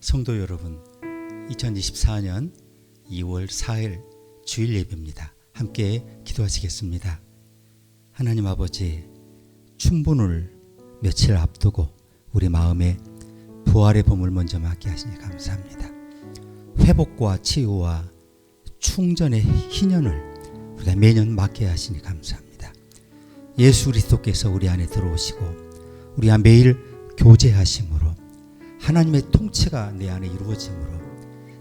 성도 여러분, 2024년 2월 4일 주일 예배입니다. 함께 기도하시겠습니다. 하나님 아버지, 춘분을 며칠 앞두고 우리 마음에 부활의 봄을 먼저 맞게 하시니 감사합니다. 회복과 치유와 충전의 희년을 우리가 매년 맞게 하시니 감사합니다. 예수 그리스도께서 우리 안에 들어오시고 우리와 매일 교제하심으로 하나님의 통치가 내 안에 이루어짐으로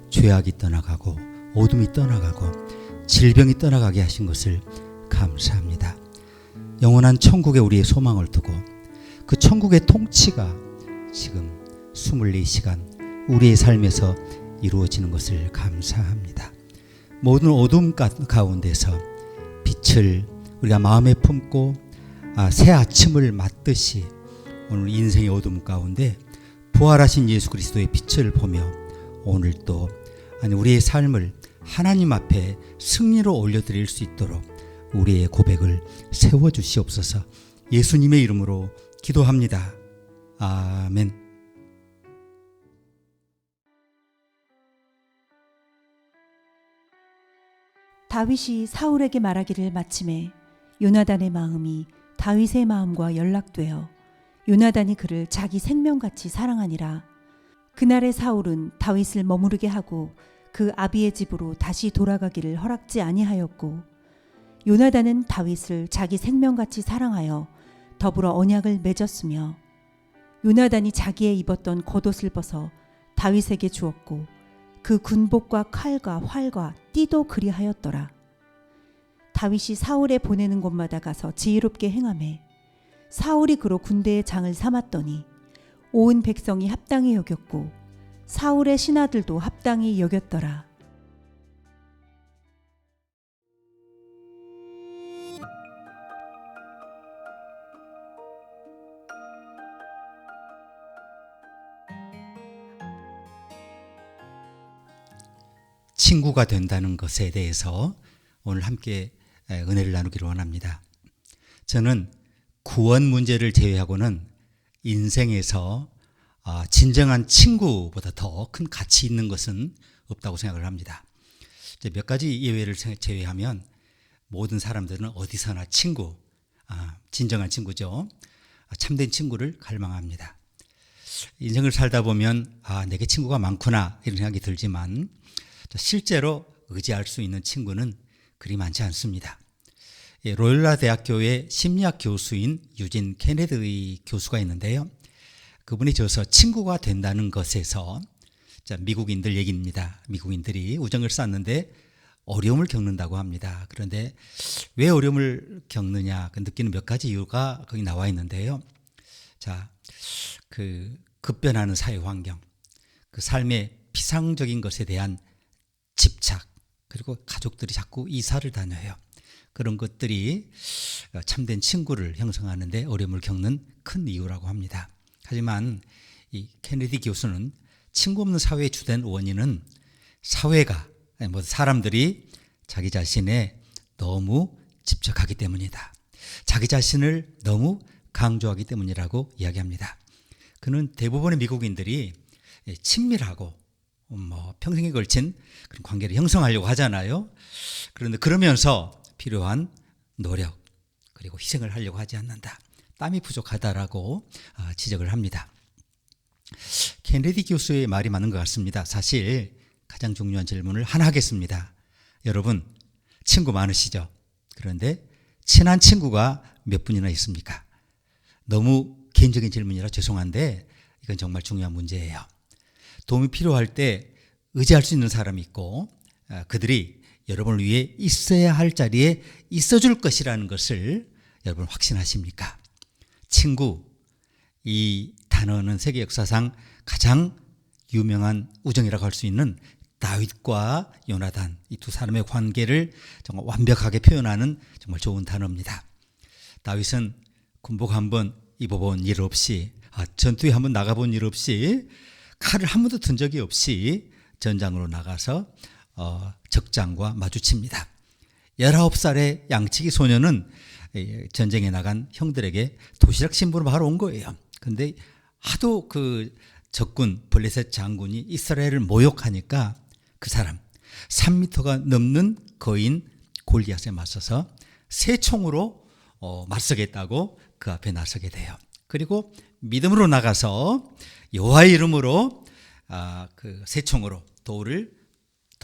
죄악이 떠나가고 어둠이 떠나가고 질병이 떠나가게 하신 것을 감사합니다. 영원한 천국에 우리의 소망을 두고 그 천국의 통치가 지금 24시간 우리의 삶에서 이루어지는 것을 감사합니다. 모든 어둠 가- 가운데서 빛을 우리가 마음에 품고 아, 새 아침을 맞듯이 오늘 인생의 어둠 가운데 부활하신 예수 그리스도의 빛을 보며 오늘 또 아니 우리의 삶을 하나님 앞에 승리로 올려드릴 수 있도록 우리의 고백을 세워 주시옵소서. 예수님의 이름으로 기도합니다. 아멘. 다윗이 사울에게 말하기를 마침에 요나단의 마음이 다윗의 마음과 연락되어 요나단이 그를 자기 생명같이 사랑하니라. 그날의 사울은 다윗을 머무르게 하고 그 아비의 집으로 다시 돌아가기를 허락지 아니하였고 요나단은 다윗을 자기 생명같이 사랑하여 더불어 언약을 맺었으며 요나단이 자기의 입었던 겉옷을 벗어 다윗에게 주었고 그 군복과 칼과 활과 띠도 그리하였더라. 다윗이 사울에 보내는 곳마다 가서 지혜롭게 행함에 사울이 그로 군대의 장을 삼았더니 온 백성이 합당히 여겼고 사울의 신하들도 합당히 여겼더라. 친구가 된다는 것에 대해서 오늘 함께 에, 은혜를 나누기를 원합니다. 저는 구원 문제를 제외하고는 인생에서 아, 진정한 친구보다 더 큰 가치 있는 것은 없다고 생각을 합니다. 몇 가지 예외를 제- 제외하면 모든 사람들은 어디서나 친구, 아, 진정한 친구죠. 아, 참된 친구를 갈망합니다. 인생을 살다 보면 아, 내게 친구가 많구나 이런 생각이 들지만 실제로 의지할 수 있는 친구는 그리 많지 않습니다. 예, 로열라 대학교의 심리학 교수인 유진 케네디 교수가 있는데요. 그분이 저서 친구가 된다는 것에서 자, 미국인들 얘기입니다. 미국인들이 우정을 쌓는데 어려움을 겪는다고 합니다. 그런데 왜 어려움을 겪느냐 그 느끼는 몇 가지 이유가 거기 나와 있는데요. 자, 그 급변하는 사회 환경, 그 삶의 피상적인 것에 대한 집착, 그리고 가족들이 자꾸 이사를 다녀요. 그런 것들이 참된 친구를 형성하는데 어려움을 겪는 큰 이유라고 합니다. 하지만 이 케네디 교수는 친구 없는 사회의 주된 원인은 사회가 뭐 사람들이 자기 자신에 너무 집착하기 때문이다. 자기 자신을 너무 강조하기 때문이라고 이야기합니다. 그는 대부분의 미국인들이 예, 친밀하고 뭐 평생에 걸친 그런 관계를 형성하려고 하잖아요. 그런데 그러면서 필요한 노력 그리고 희생을 하려고 하지 않는다. 땀이 부족하다라고 아, 지적을 합니다. 케네디 교수의 말이 맞는 것 같습니다. 사실 가장 중요한 질문을 하나 하겠습니다. 여러분 친구 많으시죠? 그런데 친한 친구가 몇 분이나 있습니까? 너무 개인적인 질문이라 죄송한데 이건 정말 중요한 문제예요. 도움이 필요할 때 의지할 수 있는 사람이 있고 아, 그들이 여러분을 위해 있어야 할 자리에 있어줄 것이라는 것을 여러분 확신하십니까? 친구 이 단어는 세계 역사상 가장 유명한 우정이라고 할 수 있는 다윗과 요나단 이 두 사람의 관계를 정말 완벽하게 표현하는 정말 좋은 단어입니다. 다윗은 군복 한번 입어본 일 없이 아, 전투에 한번 나가본 일 없이 칼을 한 번도 든 적이 없이 전장으로 나가서 어, 적장과 마주칩니다. 19살의 양치기 소녀는 이 전쟁에 나간 형들에게 도시락 신부로 바로 온 거예요. 근데 하도 그 적군 블레셋 장군이 이스라엘을 모욕하니까 그 사람 3미터가 넘는 거인 골리앗에 맞서서 새 총으로 어, 맞서겠다고 그 앞에 나서게 돼요. 그리고 믿음으로 나가서 여호와의 이름으로 아, 그새 총으로 돌을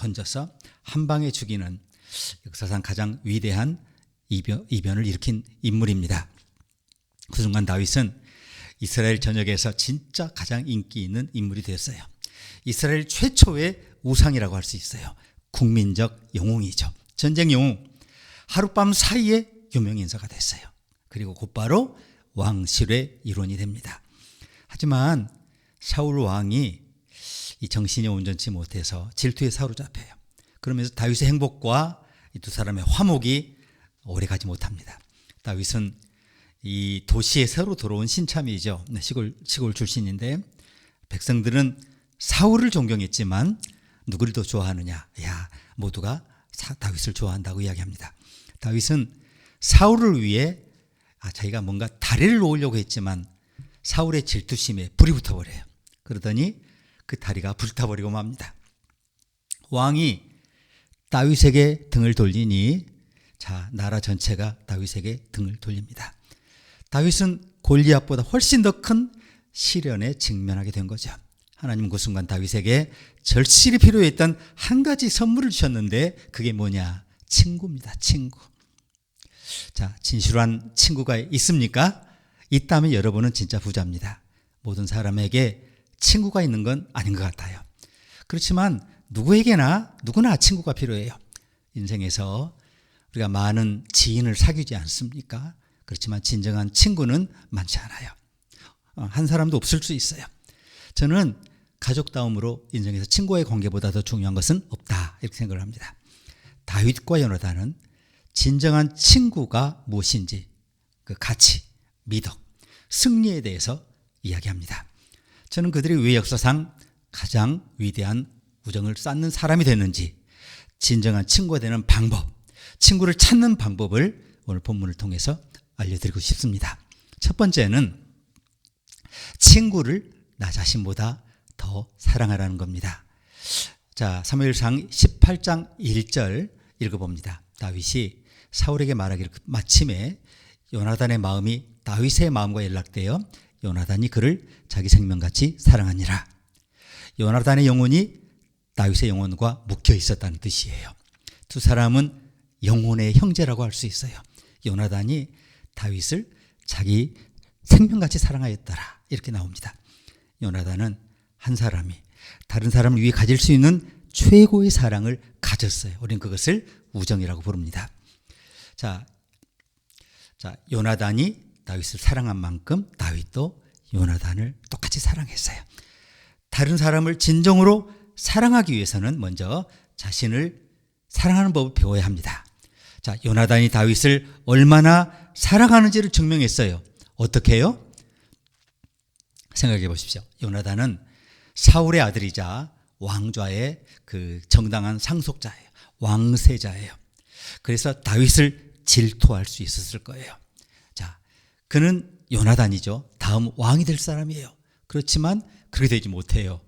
던져서 한 방에 죽이는 역사상 가장 위대한 이변, 이변을 일으킨 인물입니다. 그 순간 다윗은 이스라엘 전역에서 진짜 가장 인기 있는 인물이 되었어요. 이스라엘 최초의 우상이라고 할 수 있어요. 국민적 영웅이죠. 전쟁 영웅. 하룻밤 사이에 유명 인사가 됐어요. 그리고 곧바로 왕실의 일원이 됩니다. 하지만 사울 왕이 이 정신이 온전치 못해서 질투에 사로잡혀요. 그러면서 다윗의 행복과 이 두 사람의 화목이 오래 가지 못합니다. 다윗은 이 도시에 새로 들어온 신참이죠. 네, 시골 시골 출신인데 백성들은 사울을 존경했지만 누구를 더 좋아하느냐? 야, 모두가 사, 다윗을 좋아한다고 이야기합니다. 다윗은 사울을 위해 아, 자기가 뭔가 다리를 놓으려고 했지만 사울의 질투심에 불이 붙어버려요. 그러더니 그 다리가 불타버리고 맙니다. 왕이 다윗에게 등을 돌리니 자 나라 전체가 다윗에게 등을 돌립니다. 다윗은 골리앗보다 훨씬 더 큰 시련에 직면하게 된 거죠. 하나님 그 순간 다윗에게 절실히 필요했던 한 가지 선물을 주셨는데 그게 뭐냐? 친구입니다. 친구. 자, 진실한 친구가 있습니까? 있다면 여러분은 진짜 부자입니다. 모든 사람에게 친구가 있는 건 아닌 것 같아요. 그렇지만 누구에게나 누구나 친구가 필요해요. 인생에서 우리가 많은 지인을 사귀지 않습니까? 그렇지만 진정한 친구는 많지 않아요. 어, 한 사람도 없을 수 있어요. 저는 가족다움으로 인생에서 친구와의 관계보다 더 중요한 것은 없다 이렇게 생각을 합니다. 다윗과 요나단은 진정한 친구가 무엇인지 그 가치, 미덕, 승리에 대해서 이야기합니다. 저는 그들이 왜 역사상 가장 위대한 우정을 쌓는 사람이 됐는지 진정한 친구가 되는 방법, 친구를 찾는 방법을 오늘 본문을 통해서 알려드리고 싶습니다. 첫 번째는 친구를 나 자신보다 더 사랑하라는 겁니다. 자, 사무엘상 18장 1절 읽어봅니다. 다윗이 사울에게 말하기를 마침에 요나단의 마음이 다윗의 마음과 연락되어 요나단이 그를 자기 생명같이 사랑하니라. 요나단의 영혼이 다윗의 영혼과 묶여 있었다는 뜻이에요. 두 사람은 영혼의 형제라고 할 수 있어요. 요나단이 다윗을 자기 생명같이 사랑하였더라. 이렇게 나옵니다. 요나단은 한 사람이 다른 사람을 위해 가질 수 있는 최고의 사랑을 가졌어요. 우리는 그것을 우정이라고 부릅니다. 자, 자, 요나단이 다윗을 사랑한 만큼 다윗도 요나단을 똑같이 사랑했어요. 다른 사람을 진정으로 사랑하기 위해서는 먼저 자신을 사랑하는 법을 배워야 합니다. 자, 요나단이 다윗을 얼마나 사랑하는지를 증명했어요. 어떻게 해요? 생각해 보십시오. 요나단은 사울의 아들이자 왕좌의 그 정당한 상속자예요. 왕세자예요. 그래서 다윗을 질투할 수 있었을 거예요. 자, 그는 요나단이죠. 다음 왕이 될 사람이에요. 그렇지만 그렇게 되지 못해요.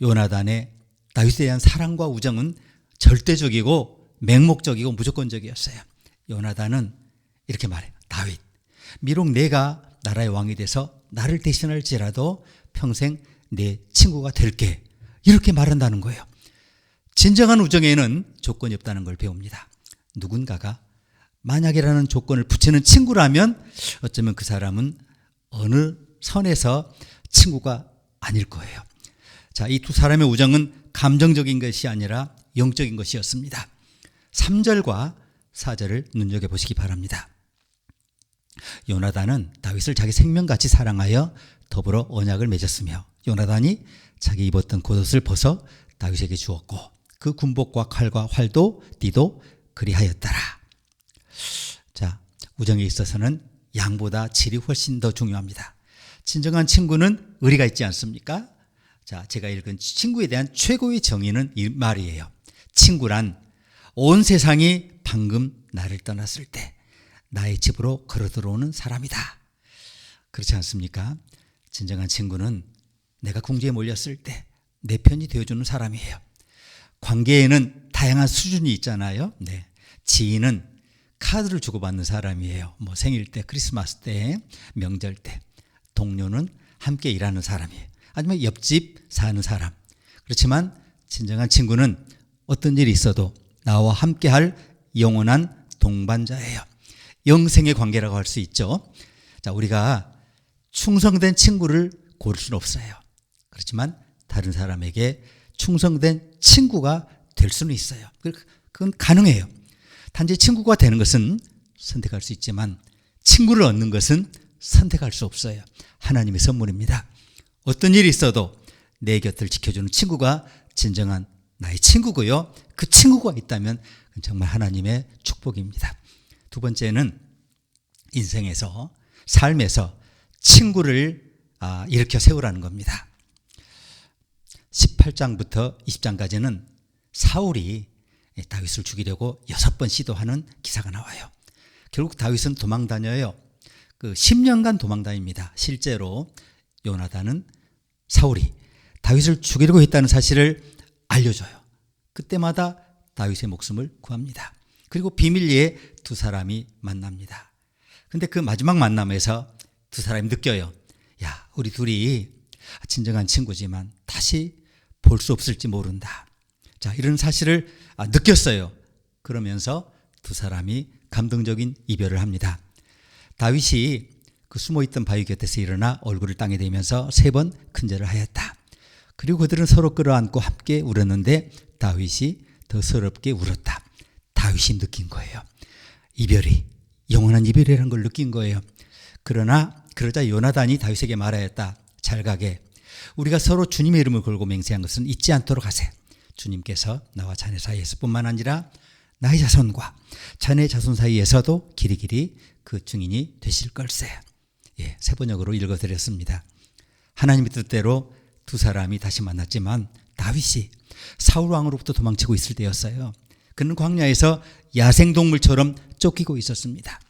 요나단의 다윗에 대한 사랑과 우정은 절대적이고 맹목적이고 무조건적이었어요. 요나단은 이렇게 말해요. 다윗, 비록 내가 나라의 왕이 돼서 나를 대신할지라도 평생 내 친구가 될게. 이렇게 말한다는 거예요. 진정한 우정에는 조건이 없다는 걸 배웁니다. 누군가가 만약이라는 조건을 붙이는 친구라면 어쩌면 그 사람은 어느 선에서 친구가 아닐 거예요. 자, 이 두 사람의 우정은 감정적인 것이 아니라 영적인 것이었습니다. 3절과 4절을 눈여겨 보시기 바랍니다. 요나단은 다윗을 자기 생명같이 사랑하여 더불어 언약을 맺었으며 요나단이 자기 입었던 겉옷을 벗어 다윗에게 주었고 그 군복과 칼과 활도 띠도 그리하였더라. 자, 우정에 있어서는 양보다 질이 훨씬 더 중요합니다. 진정한 친구는 의리가 있지 않습니까? 자, 제가 읽은 친구에 대한 최고의 정의는 이 말이에요. 친구란 온 세상이 방금 나를 떠났을 때 나의 집으로 걸어 들어오는 사람이다. 그렇지 않습니까? 진정한 친구는 내가 궁지에 몰렸을 때 내 편이 되어주는 사람이에요. 관계에는 다양한 수준이 있잖아요. 네. 지인은 카드를 주고받는 사람이에요. 뭐 생일 때, 크리스마스 때, 명절 때. 동료는 함께 일하는 사람이에요. 아니면 옆집 사는 사람. 그렇지만 진정한 친구는 어떤 일이 있어도 나와 함께 할 영원한 동반자예요. 영생의 관계라고 할 수 있죠. 자, 우리가 충성된 친구를 고를 수는 없어요. 그렇지만 다른 사람에게 충성된 친구가 될 수는 있어요. 그- 그건 가능해요. 단지 친구가 되는 것은 선택할 수 있지만 친구를 얻는 것은 선택할 수 없어요. 하나님의 선물입니다. 어떤 일이 있어도 내 곁을 지켜주는 친구가 진정한 나의 친구고요. 그 친구가 있다면 정말 하나님의 축복입니다. 두 번째는 인생에서 삶에서 친구를 아, 일으켜 세우라는 겁니다. 18장부터 20장까지는 사울이 다윗을 죽이려고 여섯 번 시도하는 기사가 나와요. 결국 다윗은 도망 다녀요. 그 10년간 도망 다닙니다. 실제로 요나단은 사울이 다윗을 죽이려고 했다는 사실을 알려줘요. 그때마다 다윗의 목숨을 구합니다. 그리고 비밀리에 두 사람이 만납니다. 근데 그 마지막 만남에서 두 사람이 느껴요. 야, 우리 둘이 진정한 친구지만 다시 볼 수 없을지 모른다. 자, 이런 사실을 아, 느꼈어요. 그러면서 두 사람이 감동적인 이별을 합니다. 다윗이 그 숨어있던 바위 곁에서 일어나 얼굴을 땅에 대면서 세 번 큰절을 하였다. 그리고 그들은 서로 끌어안고 함께 울었는데 다윗이 더 서럽게 울었다. 다윗이 느낀 거예요. 이별이 영원한 이별이라는 걸 느낀 거예요. 그러나 그러자 요나단이 다윗에게 말하였다. 잘 가게. 우리가 서로 주님의 이름을 걸고 맹세한 것은 잊지 않도록 하세. 주님께서 나와 자네 사이에서뿐만 아니라 나의 자손과 자네 자손 사이에서도 길이길이 그 증인이 되실 걸세. 예, 세 번역으로 읽어드렸습니다. 하나님의 뜻대로 두 사람이 다시 만났지만 다윗이 사울 왕으로부터 도망치고 있을 때였어요. 그는 광야에서 야생동물처럼 쫓기고 있었습니다.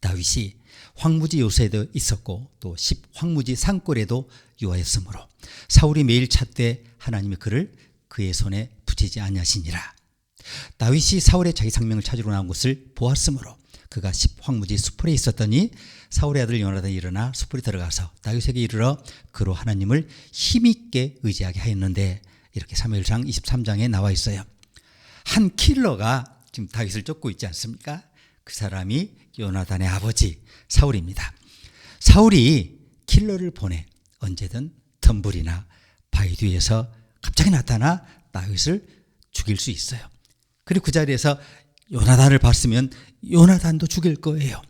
다윗이 황무지 요새도 있었고 또 십 황무지 산골에도 요하였으므로 사울이 매일 찾되 하나님의 그를 그의 손에 붙이지 아니하시니라. 다윗이 사울의 자기 상명을 찾으러 나온 것을 보았으므로 그가 십 황무지 수풀에 있었더니 사울의 아들 요나단이 일어나 수풀에 들어가서 다윗에게 이르러 그로 하나님을 힘있게 의지하게 하였는데 이렇게 사무엘상 23장에 나와 있어요. 한 킬러가 지금 다윗을 쫓고 있지 않습니까? 그 사람이 요나단의 아버지 사울입니다. 사울이 킬러를 보내 언제든 덤불이나 바위 뒤에서 갑자기 나타나 다윗을 죽일 수 있어요. 그리고 그 자리에서 요나단을 봤으면 요나단도 죽일 거예요.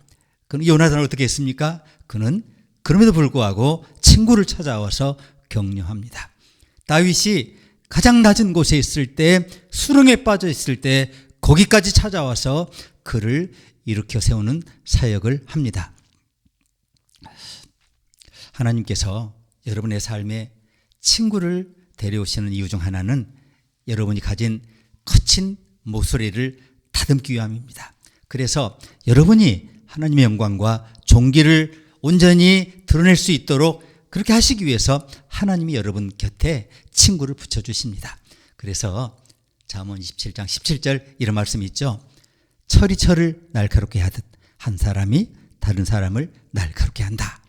그럼 요나단은 어떻게 했습니까? 그는 그럼에도 불구하고 친구를 찾아와서 격려합니다. 다윗이 가장 낮은 곳에 있을 때 수렁에 빠져 있을 때 거기까지 찾아와서 그를 일으켜 세우는 사역을 합니다. 하나님께서 여러분의 삶에 친구를 데려오시는 이유 중 하나는 여러분이 가진 거친 모서리를 다듬기 위함입니다. 그래서 여러분이 하나님의 영광과 종기를 온전히 드러낼 수 있도록 그렇게 하시기 위해서 하나님이 여러분 곁에 친구를 붙여주십니다. 그래서 잠언 27장 17절 이런 말씀이 있죠. 철이 철을 날카롭게 하듯 한 사람이 다른 사람을 날카롭게 한다.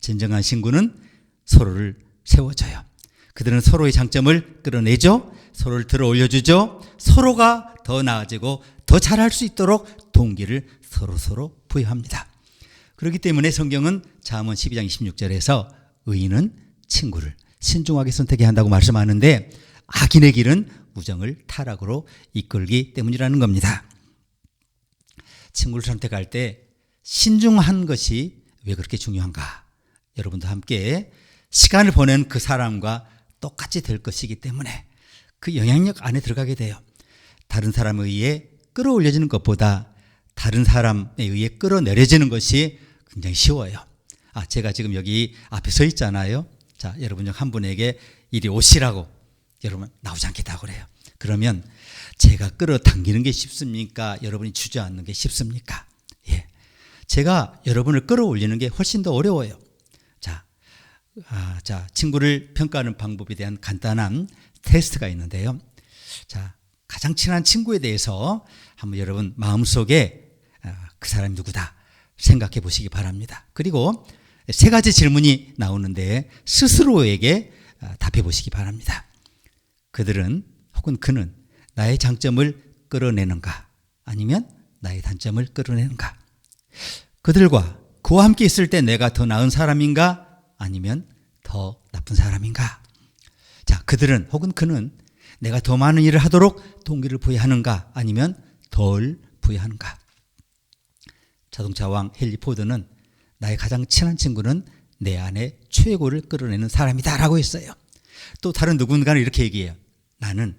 진정한 친구는 서로를 세워줘요. 그들은 서로의 장점을 끌어내죠. 서로를 들어 올려주죠. 서로가 더 나아지고 더 잘할 수 있도록 동기를 서로 서로 부여합니다. 그렇기 때문에 성경은 잠언 12장 26절에서 의인은 친구를 신중하게 선택해야 한다고 말씀하는데 악인의 길은 우정을 타락으로 이끌기 때문이라는 겁니다. 친구를 선택할 때 신중한 것이 왜 그렇게 중요한가? 여러분도 함께 시간을 보낸 그 사람과 똑같이 될 것이기 때문에 그 영향력 안에 들어가게 돼요. 다른 사람에 의해 끌어올려지는 것보다 다른 사람에 의해 끌어내려지는 것이 굉장히 쉬워요. 아, 제가 지금 여기 앞에 서 있잖아요. 자, 여러분 중 한 분에게 이리 오시라고 여러분 나오지 않겠다고 그래요. 그러면 제가 끌어당기는 게 쉽습니까? 여러분이 주저앉는 게 쉽습니까? 예. 제가 여러분을 끌어올리는 게 훨씬 더 어려워요. 자, 아, 자, 친구를 평가하는 방법에 대한 간단한 테스트가 있는데요. 자, 가장 친한 친구에 대해서 한번 여러분 마음속에 아, 그 사람이 누구다 생각해 보시기 바랍니다. 그리고 세 가지 질문이 나오는데 스스로에게 아, 답해 보시기 바랍니다. 그들은 혹은 그는 나의 장점을 끌어내는가 아니면 나의 단점을 끌어내는가 그들과 그와 함께 있을 때 내가 더 나은 사람인가 아니면 더 나쁜 사람인가 자 그들은 혹은 그는 내가 더 많은 일을 하도록 동기를 부여하는가 아니면 덜 부여하는가 자동차 왕 헨리 포드는 나의 가장 친한 친구는 내 안에 최고를 끌어내는 사람이다라고 했어요. 또 다른 누군가는 이렇게 얘기해요. 나는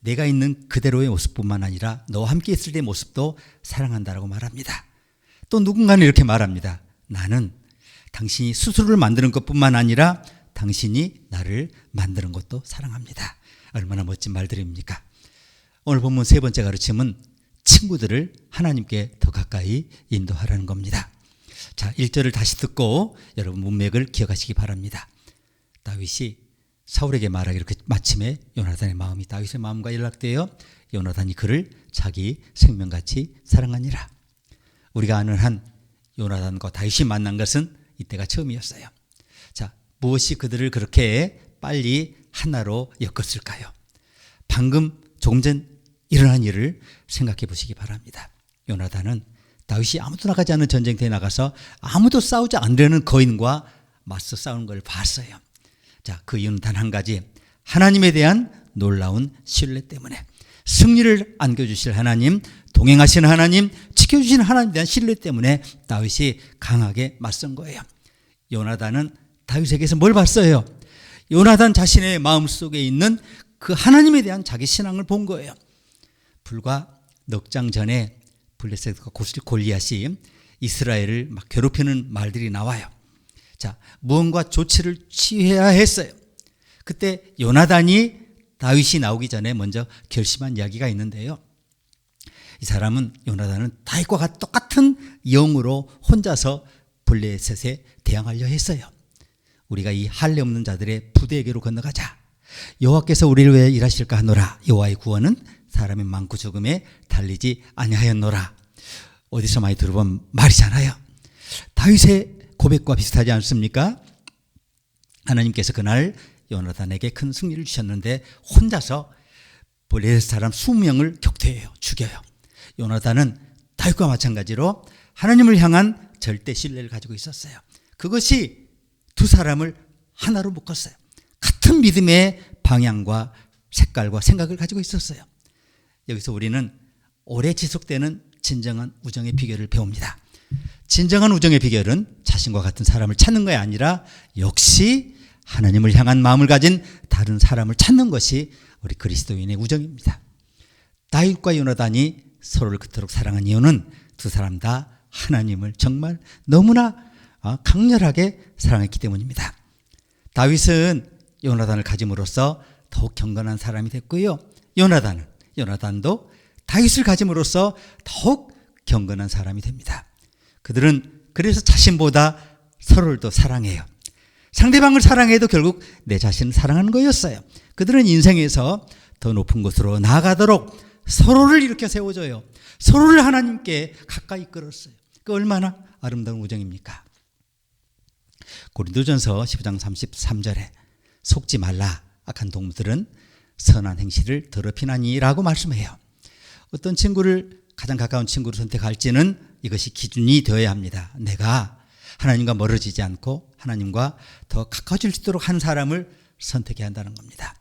내가 있는 그대로의 모습뿐만 아니라 너와 함께 있을 때 모습도 사랑한다라고 말합니다. 또 누군가는 이렇게 말합니다. 나는 당신이 스스로를 만드는 것뿐만 아니라 당신이 나를 만드는 것도 사랑합니다. 얼마나 멋진 말들입니까? 오늘 본문 세 번째 가르침은 친구들을 하나님께 더 가까이 인도하라는 겁니다. 자, 1절을 다시 듣고 여러분 문맥을 기억하시기 바랍니다. 다윗이 사울에게 말하기를 그 마침에 요나단의 마음이 다윗의 마음과 연락되어 요나단이 그를 자기 생명같이 사랑하니라. 우리가 아는 한 요나단과 다윗이 만난 것은 이때가 처음이었어요. 자, 무엇이 그들을 그렇게 빨리 하나로 엮었을까요? 방금 조금 전 일어난 일을 생각해 보시기 바랍니다. 요나단은 다윗이 아무도 나가지 않는 전쟁터에 나가서 아무도 싸우지 않으려는 거인과 맞서 싸우는 걸 봤어요. 자, 그 이유는 단 한 가지. 하나님에 대한 놀라운 신뢰 때문에 승리를 안겨주실 하나님, 동행하시는 하나님, 지켜주시는 하나님에 대한 신뢰 때문에 다윗이 강하게 맞선 거예요. 요나단은 다윗에게서 뭘 봤어요? 요나단 자신의 마음속에 있는 그 하나님에 대한 자기 신앙을 본 거예요. 불과 넉 장 전에 블레셋과 골리앗이 이스라엘을 막 괴롭히는 말들이 나와요. 자, 무언가 조치를 취해야 했어요. 그때 요나단이 다윗이 나오기 전에 먼저 결심한 이야기가 있는데요. 이 사람은 요나단은 다윗과 똑같은 영으로 혼자서 블레셋에 대항하려 했어요. 우리가 이 할례 없는 자들의 부대에게로 건너가자. 여호와께서 우리를 왜 일하실까 하노라. 여호와의 구원은 사람의 많고 적음에 달리지 아니하였노라. 어디서 많이 들어본 말이잖아요. 다윗의 고백과 비슷하지 않습니까? 하나님께서 그날 요나단에게 큰 승리를 주셨는데 혼자서 블레셋 사람 20명을 격퇴해요. 죽여요. 요나단은 다윗과 마찬가지로 하나님을 향한 절대 신뢰를 가지고 있었어요. 그것이 두 사람을 하나로 묶었어요. 같은 믿음의 방향과 색깔과 생각을 가지고 있었어요. 여기서 우리는 오래 지속되는 진정한 우정의 비결을 배웁니다. 진정한 우정의 비결은 자신과 같은 사람을 찾는 것이 아니라 역시 하나님을 향한 마음을 가진 다른 사람을 찾는 것이 우리 그리스도인의 우정입니다. 다윗과 요나단이 서로를 그토록 사랑한 이유는 두 사람 다 하나님을 정말 너무나 어, 강렬하게 사랑했기 때문입니다. 다윗은 요나단을 가짐으로써 더욱 경건한 사람이 됐고요. 요나단은 요나단도 다윗을 가짐으로써 더욱 경건한 사람이 됩니다. 그들은 그래서 자신보다 서로를 더 사랑해요. 상대방을 사랑해도 결국 내 자신을 사랑하는 거였어요. 그들은 인생에서 더 높은 곳으로 나아가도록 서로를 일으켜 세워줘요. 서로를 하나님께 가까이 끌었어요. 그 얼마나 아름다운 우정입니까? 고린도전서 15장 33절에 속지 말라 악한 동물들은 선한 행실을 더럽히나니라고 말씀해요. 어떤 친구를 가장 가까운 친구로 선택할지는 이것이 기준이 되어야 합니다. 내가 하나님과 멀어지지 않고 하나님과 더 가까워질 수 있도록 한 사람을 선택해야 한다는 겁니다.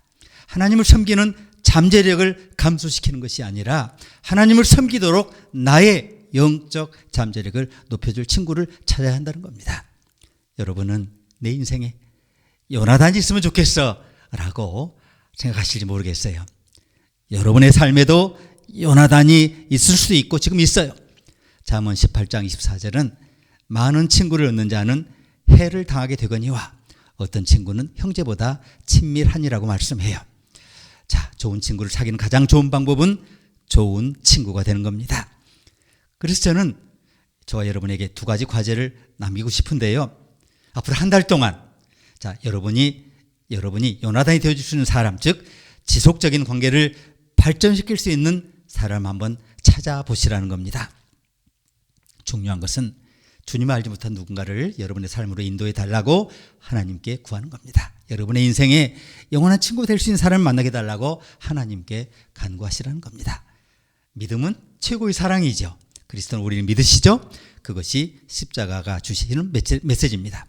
하나님을 섬기는 잠재력을 감소시키는 것이 아니라 하나님을 섬기도록 나의 영적 잠재력을 높여줄 친구를 찾아야 한다는 겁니다. 여러분은 내 인생에 요나단이 있으면 좋겠어 라고 생각하실지 모르겠어요. 여러분의 삶에도 요나단이 있을 수도 있고 지금 있어요. 잠언 18장 24절은 많은 친구를 얻는 자는 해를 당하게 되거니와 어떤 친구는 형제보다 친밀하니라고 말씀해요. 자, 좋은 친구를 사귀는 가장 좋은 방법은 좋은 친구가 되는 겁니다. 그래서 저는 저와 여러분에게 두 가지 과제를 남기고 싶은데요. 앞으로 한 달 동안 자, 여러분이 여러분이 요나단이 되어 주시는 사람, 즉 지속적인 관계를 발전시킬 수 있는 사람 한번 찾아보시라는 겁니다. 중요한 것은 주님을 알지 못한 누군가를 여러분의 삶으로 인도해 달라고 하나님께 구하는 겁니다. 여러분의 인생에 영원한 친구 될 수 있는 사람을 만나게 달라고 하나님께 간구하시라는 겁니다. 믿음은 최고의 사랑이죠. 그리스도는 우리를 믿으시죠? 그것이 십자가가 주시는 메시- 메시지입니다.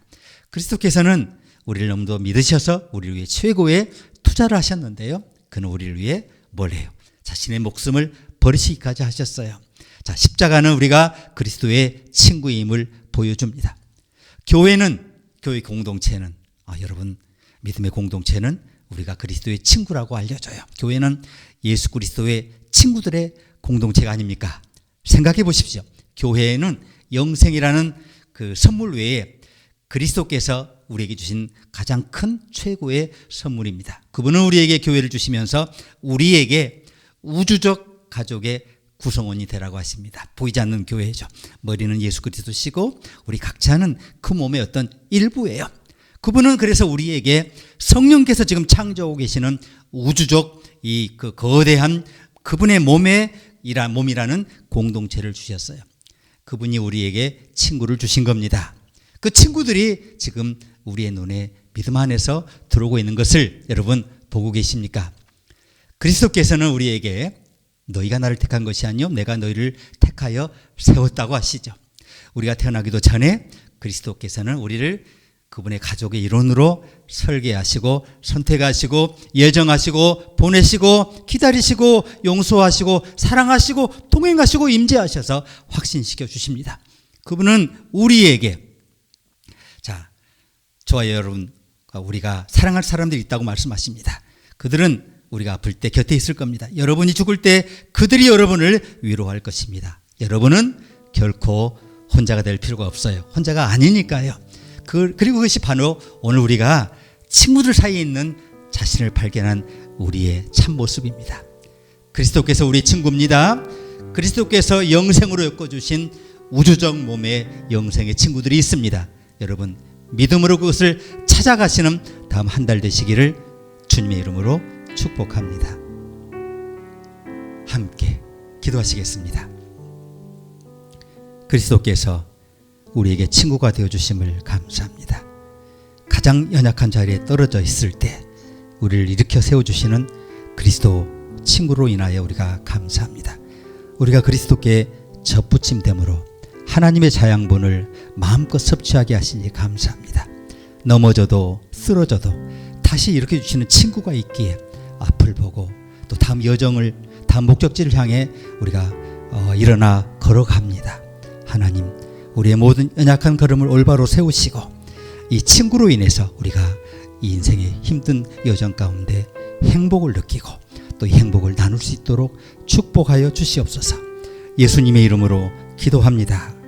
그리스도께서는 우리를 너무도 믿으셔서 우리를 위해 최고의 투자를 하셨는데요. 그는 우리를 위해 뭘 해요? 자신의 목숨을 버리시기까지 하셨어요. 자, 십자가는 우리가 그리스도의 친구임을 보여줍니다. 교회는 교회 공동체는 아, 여러분 믿음의 공동체는 우리가 그리스도의 친구라고 알려져요. 교회는 예수 그리스도의 친구들의 공동체가 아닙니까? 생각해 보십시오. 교회는 영생이라는 그 선물 외에 그리스도께서 우리에게 주신 가장 큰 최고의 선물입니다. 그분은 우리에게 교회를 주시면서 우리에게 우주적 가족의 구성원이 되라고 하십니다. 보이지 않는 교회죠. 머리는 예수 그리스도시고 우리 각자는 그 몸의 어떤 일부예요. 그분은 그래서 우리에게 성령께서 지금 창조하고 계시는 우주적 이 그 거대한 그분의 몸에 이라 몸이라는 공동체를 주셨어요. 그분이 우리에게 친구를 주신 겁니다. 그 친구들이 지금 우리의 눈에 믿음 안에서 들어오고 있는 것을 여러분 보고 계십니까? 그리스도께서는 우리에게 너희가 나를 택한 것이 아니요 내가 너희를 택하여 세웠다고 하시죠. 우리가 태어나기도 전에 그리스도께서는 우리를 그분의 가족의 일원으로 설계하시고 선택하시고 예정하시고 보내시고 기다리시고 용서하시고 사랑하시고 동행하시고 임재하셔서 확신시켜 주십니다. 그분은 우리에게 자 저와 여러분과 우리가 사랑할 사람들이 있다고 말씀하십니다. 그들은 우리가 아플 때 곁에 있을 겁니다. 여러분이 죽을 때 그들이 여러분을 위로할 것입니다. 여러분은 결코 혼자가 될 필요가 없어요. 혼자가 아니니까요. 그, 그리고 그것이 바로 오늘 우리가 친구들 사이에 있는 자신을 발견한 우리의 참 모습입니다. 그리스도께서 우리 친구입니다. 그리스도께서 영생으로 엮어주신 우주적 몸의 영생의 친구들이 있습니다. 여러분, 믿음으로 그것을 찾아가시는 다음 한 달 되시기를 주님의 이름으로 축복합니다. 함께 기도하시겠습니다. 그리스도께서 우리에게 친구가 되어 주심을 감사합니다. 가장 연약한 자리에 떨어져 있을 때 우리를 일으켜 세워 주시는 그리스도 친구로 인하여 우리가 감사합니다. 우리가 그리스도께 접붙임됨으로 하나님의 자양분을 마음껏 섭취하게 하시니 감사합니다. 넘어져도 쓰러져도 다시 일으켜 주시는 친구가 있기에 앞을 보고 또 다음 여정을 다음 목적지를 향해 우리가 어, 일어나 걸어갑니다. 하나님 우리의 모든 연약한 걸음을 올바로 세우시고 이 친구로 인해서 우리가 이 인생의 힘든 여정 가운데 행복을 느끼고 또 이 행복을 나눌 수 있도록 축복하여 주시옵소서. 예수님의 이름으로 기도합니다.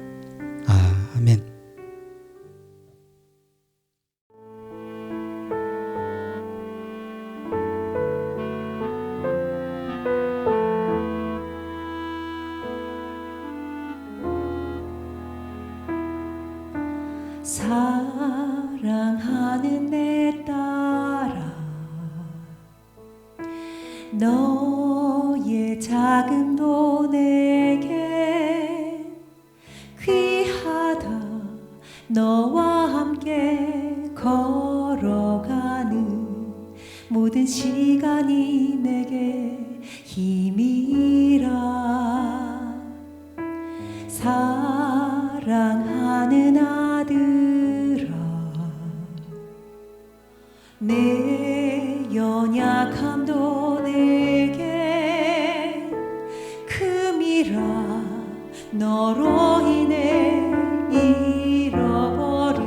너로 인해 잃어버린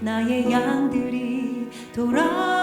나의 양들이 돌아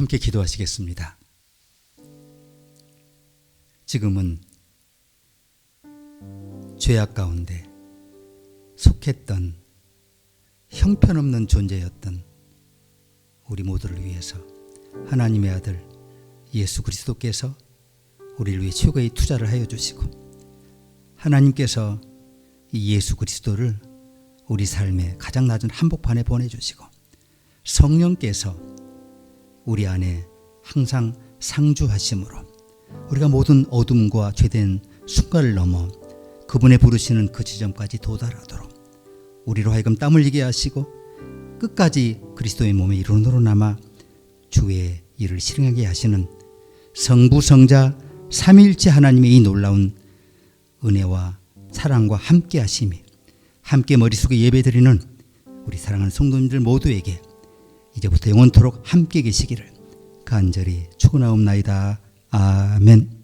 함께 기도하시겠습니다. 지금은 죄악 가운데 속했던 형편없는 존재였던 우리 모두를 위해서 하나님의 아들 예수 그리스도께서 우리를 위해 최고의 투자를 하여 주시고 하나님께서 이 예수 그리스도를 우리 삶의 가장 낮은 한복판에 보내주시고 성령께서 우리 안에 항상 상주하심으로 우리가 모든 어둠과 죄된 순간을 넘어 그분의 부르시는 그 지점까지 도달하도록 우리로 하여금 땀 흘리게 하시고 끝까지 그리스도의 몸에 이루노로 남아 주의 일을 실행하게 하시는 성부 성자 삼위일체 하나님의 이 놀라운 은혜와 사랑과 함께 하심이 함께 머릿속에 예배드리는 우리 사랑하는 성도님들 모두에게 이제부터 영원토록 함께 계시기를 간절히 축원하옵나이다. 아멘.